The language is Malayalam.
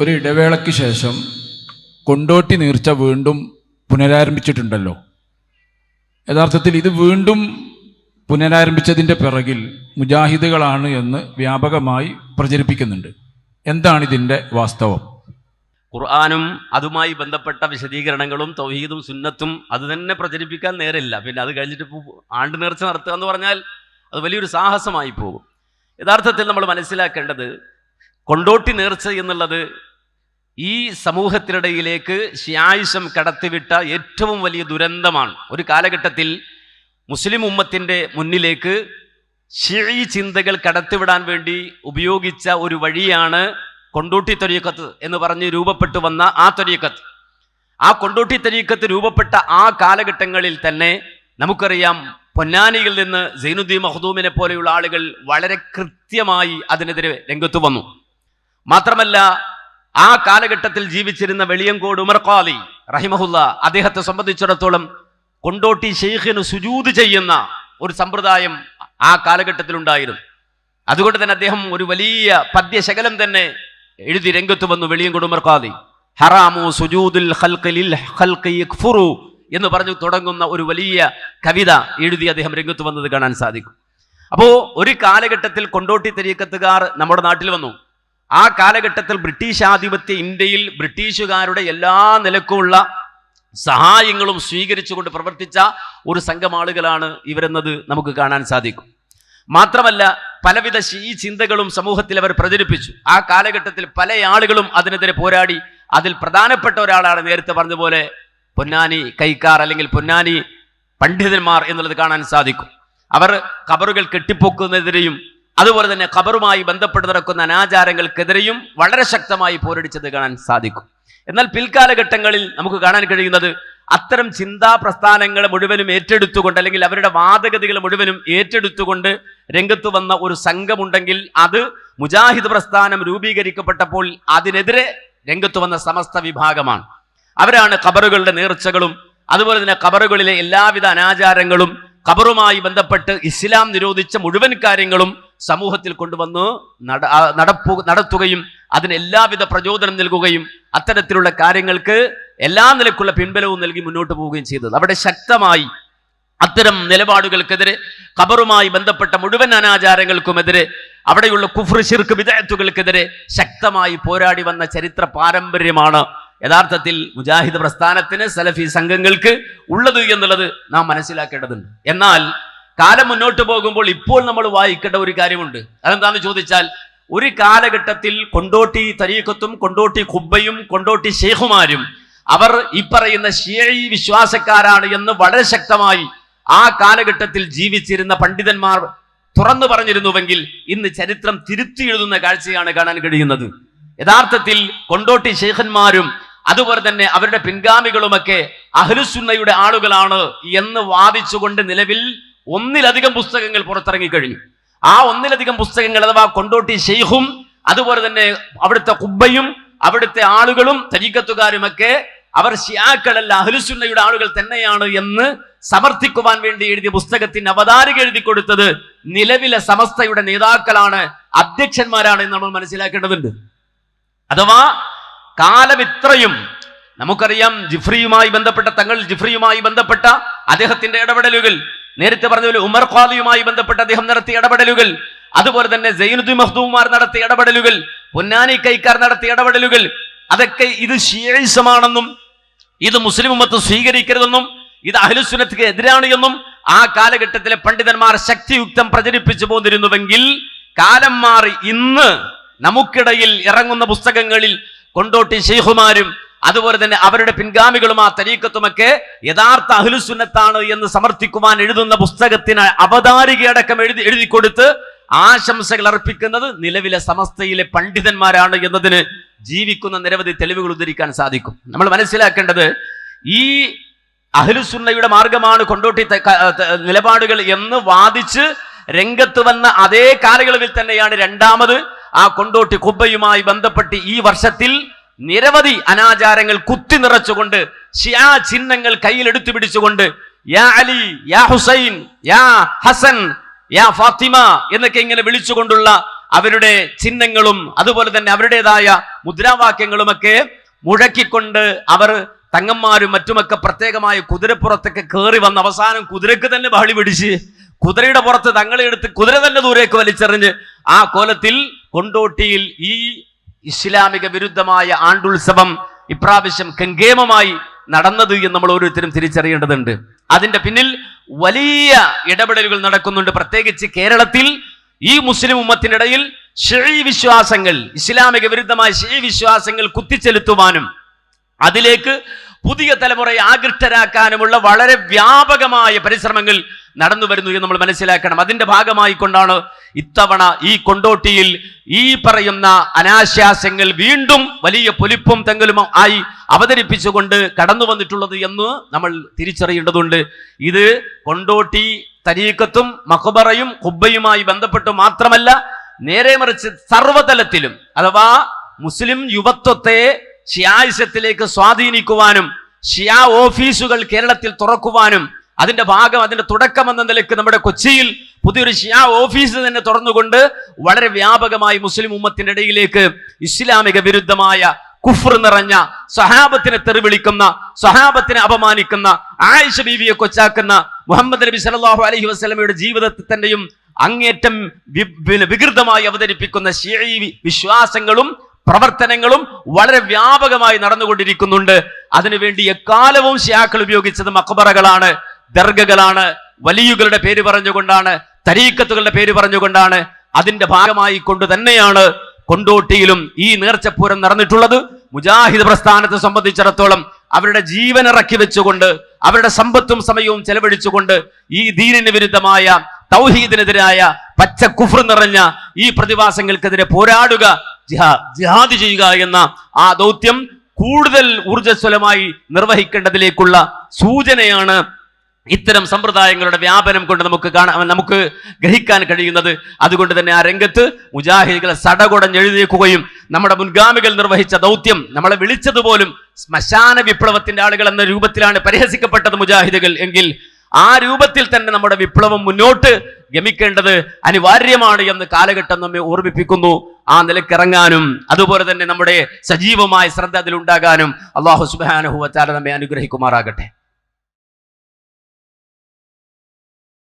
ഒരു ഇടവേളയ്ക്ക് ശേഷം കൊണ്ടോട്ടി നീർച്ച വീണ്ടും പുനരാരംഭിച്ചിട്ടുണ്ടല്ലോ. യഥാർത്ഥത്തിൽ ഇത് വീണ്ടും പുനരാരംഭിച്ചതിന്റെ പിറകിൽ മുജാഹിദുകളാണ് എന്ന് വ്യാപകമായി പ്രചരിപ്പിക്കുന്നുണ്ട്. എന്താണ് ഇതിന്റെ വാസ്തവം? ഖുർആാനും അതുമായി ബന്ധപ്പെട്ട വിശദീകരണങ്ങളും തൗഹീദും സുന്നത്തും അത് തന്നെ പ്രചരിപ്പിക്കാൻ നേരില്ല പിന്നെ അത് കഴിഞ്ഞിട്ട് ആണ്ട് നേർച്ച നടത്തുക എന്ന് പറഞ്ഞാൽ അത് വലിയൊരു സാഹസമായി പോകും. യഥാർത്ഥത്തിൽ നമ്മൾ മനസ്സിലാക്കേണ്ടത് കൊണ്ടോട്ടി നേർച്ച എന്നുള്ളത് ഈ സമൂഹത്തിനിടയിലേക്ക് ഷിയായുഷം കടത്തിവിട്ട ഏറ്റവും വലിയ ദുരന്തമാണ്. ഒരു കാലഘട്ടത്തിൽ മുസ്ലിം ഉമ്മത്തിന്റെ മുന്നിലേക്ക് ഷിഴി ചിന്തകൾ കടത്തിവിടാൻ വേണ്ടി ഉപയോഗിച്ച ഒരു വഴിയാണ് കൊണ്ടോട്ടി തൊരീക്കത്ത് എന്ന് പറഞ്ഞ് രൂപപ്പെട്ടു വന്ന ആ തൊരീക്കത്ത് ആ കൊണ്ടോട്ടി തൊരീക്കത്ത് രൂപപ്പെട്ട ആ കാലഘട്ടങ്ങളിൽ തന്നെ നമുക്കറിയാം പൊന്നാനിയിൽ നിന്ന് സൈനുദ്ദീൻ മഹദൂമിനെ പോലെയുള്ള ആളുകൾ വളരെ കൃത്യമായി അതിനെതിരെ രംഗത്ത് വന്നു. മാത്രമല്ല ആ കാലഘട്ടത്തിൽ ജീവിച്ചിരുന്ന വെളിയങ്കോട് ഉമർ ഖാലി റഹിമഹുല്ല അദ്ദേഹത്തെ സംബന്ധിച്ചിടത്തോളം കൊണ്ടോട്ടി ഷെയ്ഖിന് സുജൂത് ചെയ്യുന്ന ഒരു സമ്പ്രദായം ആ കാലഘട്ടത്തിൽ ഉണ്ടായിരുന്നു അതുകൊണ്ട് തന്നെ അദ്ദേഹം ഒരു വലിയ പദ്യശകലം തന്നെ എഴുതി രംഗത്ത് വന്നു വെളിയങ്കോട് ഉമർ ഖാലി. ഹറാമു സുജൂദുൽ ഖൽഖി എന്ന് പറഞ്ഞു തുടങ്ങുന്ന ഒരു വലിയ കവിത എഴുതി അദ്ദേഹം രംഗത്ത് വന്നത് കാണാൻ സാധിക്കും. അപ്പോൾ ഒരു കാലഘട്ടത്തിൽ കൊണ്ടോട്ടി തെരീക്കത്തുകാർ നമ്മുടെ നാട്ടിൽ വന്നു. ആ കാലഘട്ടത്തിൽ ബ്രിട്ടീഷ് ആധിപത്യ ഇന്ത്യയിൽ ബ്രിട്ടീഷുകാരുടെ എല്ലാ നിലക്കുമുള്ള സഹായങ്ങളും സ്വീകരിച്ചുകൊണ്ട് പ്രവർത്തിച്ച ഒരു സംഘം ആളുകളാണ് ഇവരെന്നത് നമുക്ക് കാണാൻ സാധിക്കും. മാത്രമല്ല പലവിധ ഈ ചിന്തകളും സമൂഹത്തിൽ അവർ പ്രചരിപ്പിച്ചു. ആ കാലഘട്ടത്തിൽ പല ആളുകളും അതിനെതിരെ പോരാടി അതിൽ പ്രധാനപ്പെട്ട ഒരാളാണ് നേരത്തെ പറഞ്ഞതുപോലെ പൊന്നാനി കൈക്കാർ അല്ലെങ്കിൽ പൊന്നാനി പണ്ഡിതന്മാർ എന്നുള്ളത് കാണാൻ സാധിക്കും. അവർ കബറുകൾ കെട്ടിപ്പൊക്കുന്നതിനെതിരെയും അതുപോലെ തന്നെ ഖബറുമായി ബന്ധപ്പെട്ട് നടക്കുന്ന അനാചാരങ്ങൾക്കെതിരെയും വളരെ ശക്തമായി പോരടിച്ചത് കാണാൻ സാധിക്കും. എന്നാൽ പിൽക്കാലഘട്ടങ്ങളിൽ നമുക്ക് കാണാൻ കഴിയുന്നത് അത്തരം ചിന്താ പ്രസ്ഥാനങ്ങളെ മുഴുവനും ഏറ്റെടുത്തുകൊണ്ട് അല്ലെങ്കിൽ അവരുടെ വാദഗതികൾ മുഴുവനും ഏറ്റെടുത്തുകൊണ്ട് രംഗത്ത് വന്ന ഒരു സംഘമുണ്ടെങ്കിൽ അത് മുജാഹിദ് പ്രസ്ഥാനം രൂപീകരിക്കപ്പെട്ടപ്പോൾ അതിനെതിരെ രംഗത്ത് വന്ന സമസ്ത വിഭാഗമാണ്. അവരാണ് ഖബറുകളുടെ നേർച്ചകളും അതുപോലെ തന്നെ ഖബറുകളിലെ എല്ലാവിധ അനാചാരങ്ങളും ഖബറുമായി ബന്ധപ്പെട്ട് ഇസ്ലാം നിരോധിച്ച മുഴുവൻ കാര്യങ്ങളും സമൂഹത്തിൽ കൊണ്ടുവന്ന് നടപ്പു നടത്തുകയും അതിന് എല്ലാവിധ പ്രചോദനം നൽകുകയും അത്തരത്തിലുള്ള കാര്യങ്ങൾക്ക് എല്ലാ നിലക്കുള്ള പിൻബലവും നൽകി മുന്നോട്ട് പോവുകയും ചെയ്തത്. അവിടെ ശക്തമായി അത്തരം നിലപാടുകൾക്കെതിരെ ഖബറുമായി ബന്ധപ്പെട്ട മുഴുവൻ അനാചാരങ്ങൾക്കുമെതിരെ അവിടെയുള്ള കുഫ്രു ശിർക്ക് വിദഗ്ധകൾക്കെതിരെ ശക്തമായി പോരാടി വന്ന ചരിത്ര പാരമ്പര്യമാണ് യഥാർത്ഥത്തിൽ മുജാഹിദ് പ്രസ്ഥാനത്തിന് സലഫി സംഘങ്ങൾക്ക് ഉള്ളത് എന്നുള്ളത് നാം മനസ്സിലാക്കേണ്ടതുണ്ട്. എന്നാൽ കാലം മുന്നോട്ട് പോകുമ്പോൾ ഇപ്പോൾ നമ്മൾ വായിക്കേണ്ട ഒരു കാര്യമുണ്ട്. അതെന്താണെന്ന് ചോദിച്ചാൽ ഒരു കാലഘട്ടത്തിൽ കൊണ്ടോട്ടി തരീഖത്തും കൊണ്ടോട്ടി ഖുബ്ബയും കൊണ്ടോട്ടി ഷെയ്ഖുമാരും അവർ ഈ പറയുന്ന ഷിയഴി വിശ്വാസക്കാരാണ് എന്ന് വളരെ ശക്തമായി ആ കാലഘട്ടത്തിൽ ജീവിച്ചിരുന്ന പണ്ഡിതന്മാർ തുറന്നു പറഞ്ഞിരുന്നുവെങ്കിൽ ഇന്ന് ചരിത്രം തിരുത്തി എഴുതുന്ന കാഴ്ചയാണ് കാണാൻ കഴിയുന്നത്. യഥാർത്ഥത്തിൽ കൊണ്ടോട്ടി ഷെയ്ഖന്മാരും അതുപോലെ തന്നെ അവരുടെ പിൻഗാമികളുമൊക്കെ അഹ്ലുസുന്നയുടെ ആളുകളാണ് എന്ന് വാദിച്ചുകൊണ്ട് നിലവിൽ ഒന്നിലധികം പുസ്തകങ്ങൾ പുറത്തിറങ്ങി കഴിഞ്ഞു. ആ ഒന്നിലധികം പുസ്തകങ്ങൾ അഥവാ കൊണ്ടോട്ടി ഷെയ്ഖും അതുപോലെ തന്നെ അവിടുത്തെ കുബ്ബയും അവിടുത്തെ ആളുകളും തരീക്കത്തുകാരുമൊക്കെ അവർ ഷിയാക്കളല്ല അഹ്ലുസുന്നയുടെ ആളുകൾ തന്നെയാണ് എന്ന് സമർത്ഥിക്കുവാൻ വേണ്ടി എഴുതിയ പുസ്തകത്തിന് അവതാരിക എഴുതി കൊടുത്തത് നിലവിലെ സമസ്തയുടെ നേതാക്കളാണ് അധ്യക്ഷന്മാരാണ് എന്ന് നമ്മൾ മനസ്സിലാക്കേണ്ടതുണ്ട്. അഥവാ കാലമിത്രയും നമുക്കറിയാം ജിഫ്രിയുമായി ബന്ധപ്പെട്ട തങ്ങൾ ജിഫ്രിയുമായി ബന്ധപ്പെട്ട അദ്ദേഹത്തിന്റെ ഇടപെടലുകൾ നേരത്തെ പറഞ്ഞ ഉമർ ഖാദിയുമായി ബന്ധപ്പെട്ട് അദ്ദേഹം നടത്തിയ ഇടപെടലുകൾ അതുപോലെ തന്നെ സൈനുദ്ദീൻ മഹ്ദൂമാർ നടത്തിയ ഇടപെടലുകൾ പൊന്നാനി കൈക്കാർ നടത്തിയ ഇടപെടലുകൾ അതൊക്കെ ഇത് ഷിയൈസമാണെന്നും ഇത് മുസ്ലിം ഉമ്മത്ത് സ്വീകരിക്കരുതെന്നും ഇത് അഹലുസുനത്തിക്ക് എതിരാണ് എന്നും ആ കാലഘട്ടത്തിലെ പണ്ഡിതന്മാർ ശക്തിയുക്തം പ്രചരിപ്പിച്ചു പോന്നിരുന്നുവെങ്കിൽ കാലം മാറി ഇന്ന് നമുക്കിടയിൽ ഇറങ്ങുന്ന പുസ്തകങ്ങളിൽ കൊണ്ടോട്ടി ഷെയ്ഖുമാരും അതുപോലെ തന്നെ അവരുടെ പിൻഗാമികളും ആ തരീക്കത്തുമൊക്കെ യഥാർത്ഥ അഹ്ലുസുന്നത്താണ് എന്ന് സമർത്ഥിക്കുവാൻ എഴുതുന്ന പുസ്തകത്തിന് അവതാരികയടക്കം എഴുതി എഴുതി കൊടുത്ത് ആശംസകൾ അർപ്പിക്കുന്നത് നിലവിലെ സമസ്തയിലെ പണ്ഡിതന്മാരാണ് എന്നതിന് ജീവിക്കുന്ന നിരവധി തെളിവുകൾ ഉദ്ധരിക്കാൻ സാധിക്കും. നമ്മൾ മനസ്സിലാക്കേണ്ടത് ഈ അഹ്ലുസുന്നയുടെ മാർഗമാണ് കൊണ്ടോട്ടി നിലപാടുകൾ എന്ന് വാദിച്ച് രംഗത്ത് വന്ന അതേ കാലയളവിൽ തന്നെയാണ് രണ്ടാമത് ആ കൊണ്ടോട്ടി കുബ്ബയുമായി ബന്ധപ്പെട്ട് ഈ വർഷത്തിൽ നിരവധി അനാചാരങ്ങൾ കുത്തി നിറച്ചുകൊണ്ട് ഷിയാ ചിഹ്നങ്ങൾ കയ്യിലെടുത്തു പിടിച്ചുകൊണ്ട് യാ അലി യാ ഹുസൈൻ യാ ഹസൻ യാ ഫാത്തിമ എന്നൊക്കെ ഇങ്ങനെ വിളിച്ചുകൊണ്ടുള്ള അവരുടെ ചിഹ്നങ്ങളും അതുപോലെ തന്നെ അവരുടേതായ മുദ്രാവാക്യങ്ങളുമൊക്കെ മുഴക്കിക്കൊണ്ട് അവർ തങ്ങന്മാരും മറ്റുമൊക്കെ പ്രത്യേകമായ കുതിരപ്പുറത്തൊക്കെ കയറി വന്ന അവസാനം കുതിരക്ക് തന്നെ ബഹളി പിടിച്ച് കുതിരയുടെ പുറത്ത് തങ്ങളെടുത്ത് കുതിര തന്നെ ദൂരേക്ക് വലിച്ചെറിഞ്ഞ് ആ കോലത്തിൽ കൊണ്ടോട്ടിയിൽ ഈ ഇസ്ലാമിക വിരുദ്ധമായ ആണ്ടുത്സവം ഇപ്രാവശ്യം കെങ്കേമമായി നടന്നത് എന്ന് നമ്മൾ ഓരോരുത്തരും തിരിച്ചറിയേണ്ടതുണ്ട്. അതിന്റെ പിന്നിൽ വലിയ ഇടപെടലുകൾ നടക്കുന്നുണ്ട്. പ്രത്യേകിച്ച് കേരളത്തിൽ ഈ മുസ്ലിം ഉമ്മത്തിനിടയിൽ ഷെഴി വിശ്വാസങ്ങൾ ഇസ്ലാമിക വിരുദ്ധമായ ഷെഴി വിശ്വാസങ്ങൾ കുത്തിച്ചെലുത്തുവാനും അതിലേക്ക് പുതിയ തലമുറയെ ആകൃഷ്ടരാക്കാനുമുള്ള വളരെ വ്യാപകമായ പരിശ്രമങ്ങൾ നടന്നു വരുന്നു എന്ന് നമ്മൾ മനസ്സിലാക്കണം. അതിന്റെ ഭാഗമായി കൊണ്ടാണ് ഇത്തവണ ഈ കൊണ്ടോട്ടിയിൽ ഈ പറയുന്ന അനാശാസ്യങ്ങൾ വീണ്ടും വലിയ പൊലിപ്പും തെങ്കലും ആയി അവതരിപ്പിച്ചുകൊണ്ട് കടന്നു വന്നിട്ടുള്ളത് എന്ന് നമ്മൾ തിരിച്ചറിയേണ്ടതുണ്ട്. ഇത് കൊണ്ടോട്ടി തരീക്കത്തും മഖബറയും കുബ്ബയുമായി ബന്ധപ്പെട്ട് മാത്രമല്ല നേരെ മറിച്ച് സർവതലത്തിലും അഥവാ മുസ്ലിം യുവത്വത്തെ ഷിയായിസത്തിലേക്ക് സ്വാധീനിക്കുവാനും ഷിയാ ഓഫീസുകൾ കേരളത്തിൽ തുറക്കുവാനും അതിന്റെ ഭാഗം അതിന്റെ തുടക്കം എന്ന നിലയ്ക്ക് നമ്മുടെ കൊച്ചിയിൽ പുതിയൊരു ഷിയാ ഓഫീസ് തന്നെ തുറന്നുകൊണ്ട് വളരെ വ്യാപകമായി മുസ്ലിം ഉമ്മത്തിന്റെ ഇടയിലേക്ക് ഇസ്ലാമിക വിരുദ്ധമായ കുഫർ നിറഞ്ഞ സഹാബത്തിനെ തെറിവിളിക്കുന്ന സഹാബത്തിനെ അപമാനിക്കുന്ന ആയിഷ ബീവിയെ കൊച്ചാക്കുന്ന മുഹമ്മദ് നബി സല്ലല്ലാഹു അലഹി വസ്ലമയുടെ ജീവിതത്തിൽ തന്നെയും അങ്ങേറ്റം വികൃതമായി അവതരിപ്പിക്കുന്ന വിശ്വാസങ്ങളും പ്രവർത്തനങ്ങളും വളരെ വ്യാപകമായി നടന്നുകൊണ്ടിരിക്കുന്നുണ്ട്. അതിനുവേണ്ടി എക്കാലവും ഷിയാക്കൾ ഉപയോഗിച്ചത് മക്ബറകളാണ് ദർഗകളാണ് വലിയുകളുടെ പേര് പറഞ്ഞുകൊണ്ടാണ് തരീക്കത്തുകളുടെ പേര് പറഞ്ഞുകൊണ്ടാണ്. അതിന്റെ ഭാഗമായി കൊണ്ട് തന്നെയാണ് കൊണ്ടോട്ടിയിലും ഈ നേർച്ചപ്പൂരം നടന്നിട്ടുള്ളത്. മുജാഹിദ് പ്രസ്ഥാനത്തെ സംബന്ധിച്ചിടത്തോളം അവരുടെ ജീവൻ ഇറക്കി വെച്ചുകൊണ്ട് അവരുടെ സമ്പത്തും സമയവും ചെലവഴിച്ചുകൊണ്ട് ഈ ദീനിന് വിരുദ്ധമായ തൗഹീദിനെതിരായ പച്ച കുഫർ നിറഞ്ഞ ഈ പ്രതിഭാസങ്ങൾക്കെതിരെ പോരാടുക ജിഹാദ് ചെയ്യുക എന്ന ആ ദൗത്യം കൂടുതൽ ഊർജസ്വലമായി നിർവഹിക്കേണ്ടതിലേക്കുള്ള സൂചനയാണ് ഇത്തരം സമ്പ്രദായങ്ങളുടെ വ്യാപനം കൊണ്ട് നമുക്ക് കാണാൻ നമുക്ക് ഗ്രഹിക്കാൻ കഴിയുന്നത്. അതുകൊണ്ട് തന്നെ ആ രംഗത്ത് മുജാഹിദികളെ സടകുടഞ്ഞെഴുതിയേക്കുകയും നമ്മുടെ മുൻഗാമികൾ നിർവഹിച്ച ദൗത്യം നമ്മളെ വിളിച്ചതുപോലും ശ്മശാന വിപ്ലവത്തിന്റെ ആളുകൾ എന്ന രൂപത്തിലാണ് പരിഹസിക്കപ്പെട്ടത് മുജാഹിദുകൾ എങ്കിൽ ആ രൂപത്തിൽ തന്നെ നമ്മുടെ വിപ്ലവം മുന്നോട്ട് ഗമിക്കേണ്ടത് അനിവാര്യമാണ് എന്ന് കാലഘട്ടം നമ്മെ ഓർമ്മിപ്പിക്കുന്നു. ആ നിലക്കിറങ്ങാനും അതുപോലെ തന്നെ നമ്മുടെ സജീവമായ ശ്രദ്ധ അതിലുണ്ടാകാനും അള്ളാഹു സുബാനുഹുവച്ചാല നമ്മെ അനുഗ്രഹിക്കുമാറാകട്ടെ.